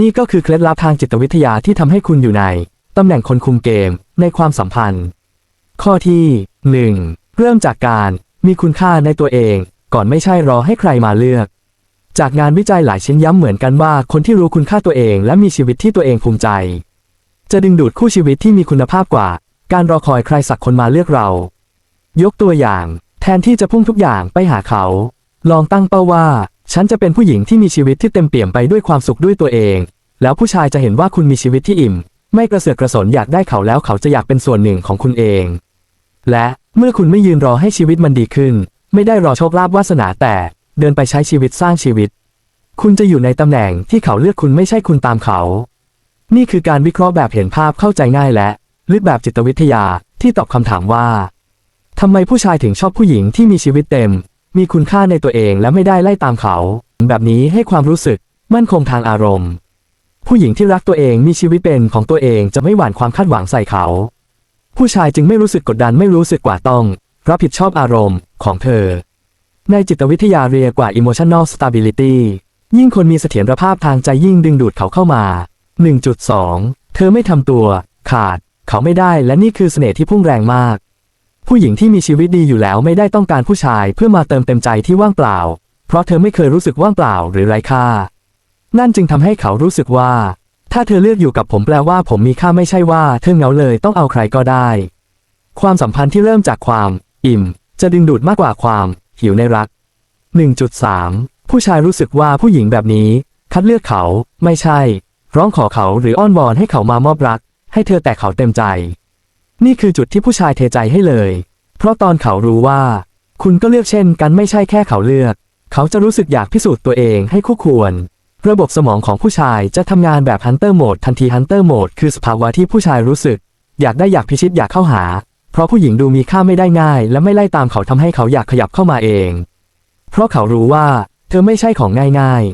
นี่ก็คือเคล็ดลับทางจิตวิทยาที่ทำให้คุณอยู่ในตำแหน่งคนคุมเกมในความสัมพันธ์ ข้อที่ 1. เริ่มจากการมีคุณค่าในตัวเอง ก่อนไม่ใช่รอให้ใครมาเลือก จากงานวิจัยหลายชิ้นย้ำเหมือนกันว่าคนที่รู้คุณค่าตัวเองและมีชีวิตที่ตัวเองภูมิใจ จะดึงดูดคู่ชีวิตที่มีคุณภาพกว่า การรอคอยใครสักคนมาเลือกเรา ยกตัวอย่าง แทนที่จะพุ่งทุกอย่างไปหาเขา ลองตั้งเป้าว่า ฉันจะเป็นผู้หญิงที่มีชีวิตที่เต็มเปี่ยมไปด้วยความสุขด้วยตัวเอง แล้วผู้ชายจะเห็นว่าคุณมีชีวิตที่อิ่ม ไม่กระเสือกกระสนอยากได้เขาแล้วเขาจะอยากเป็นส่วนหนึ่งของคุณเอง และเมื่อคุณไม่ยืนรอให้ชีวิตมันดีขึ้น ไม่ได้รอโชคลาภวาสนาแต่เดินไปใช้ชีวิตสร้างชีวิต คุณจะอยู่ในตำแหน่งที่เขาเลือกคุณไม่ใช่คุณตามเขา นี่คือการวิเคราะห์แบบเห็นภาพเข้าใจง่ายและลึกแบบจิตวิทยาที่ตอบคำถามว่าทำไมผู้ชายถึงชอบผู้หญิงที่มีชีวิตเต็ม มีคุณค่าในตัวเองและไม่ได้ไล่ตามเขา แบบนี้ให้ความรู้สึกมั่นคงทางอารมณ์ ผู้หญิงที่รักตัวเองมีชีวิตเป็นของตัวเองจะไม่หวั่นความคาดหวังใส่เขา ผู้ชายจึงไม่รู้สึกกดดันไม่รู้สึกกว่าต้อง รับผิดชอบอารมณ์ของเธอ ในจิตวิทยาเรียกว่า emotional stability ยิ่งคนมีเสถียรภาพทางใจยิ่งดึงดูดเขาเข้ามา 1.2 เธอไม่ทำตัว ขาด เขาไม่ได้และนี่คือเสน่ห์ที่พุ่งแรงมาก ผู้หญิงที่มีชีวิตดีอยู่แล้วไม่ได้ต้องการผู้ชายเพื่อมาเติมเต็มใจที่ว่างเปล่า เพราะเธอไม่เคยรู้สึกว่างเปล่าหรือไร้ค่า นั่นจึงทำให้เขารู้สึกว่า ถ้าเธอเลือกอยู่กับผมแปลว่าผมมีค่าไม่ใช่ว่าเธอเหงาเลยต้องเอาใครก็ได้ ความสัมพันธ์ที่เริ่มจากความ อิ่ม จะดึงดูดมากกว่าความ หิวในรัก 1.3 ผู้ชายรู้สึกว่าผู้หญิงแบบนี้ คัดเลือกเขาไม่ใช่ ร้องขอเขาหรืออ้อนวอนให้เขามามอบรัก ให้เธอแต่เขาเต็มใจ นี่คือจุดที่ผู้ชายเทใจให้เลย เพราะตอนเขารู้ว่า คุณก็เลือกเช่นกันไม่ใช่แค่เขาเลือก เขาจะรู้สึกอยากพิสูจน์ตัวเองให้คู่ควร ระบบสมองของผู้ชายจะทำงานแบบ Hunter Mode ทันที Hunter Mode คือสภาวะที่ผู้ชายรู้สึก อยากได้อยากพิชิตอยากเข้าหา เพราะผู้หญิงดูมีค่าไม่ได้ง่าย และไม่ไล่ตามเขาทำให้เขาอยากขยับเข้ามาเอง เพราะเขารู้ว่า เธอไม่ใช่ของง่าย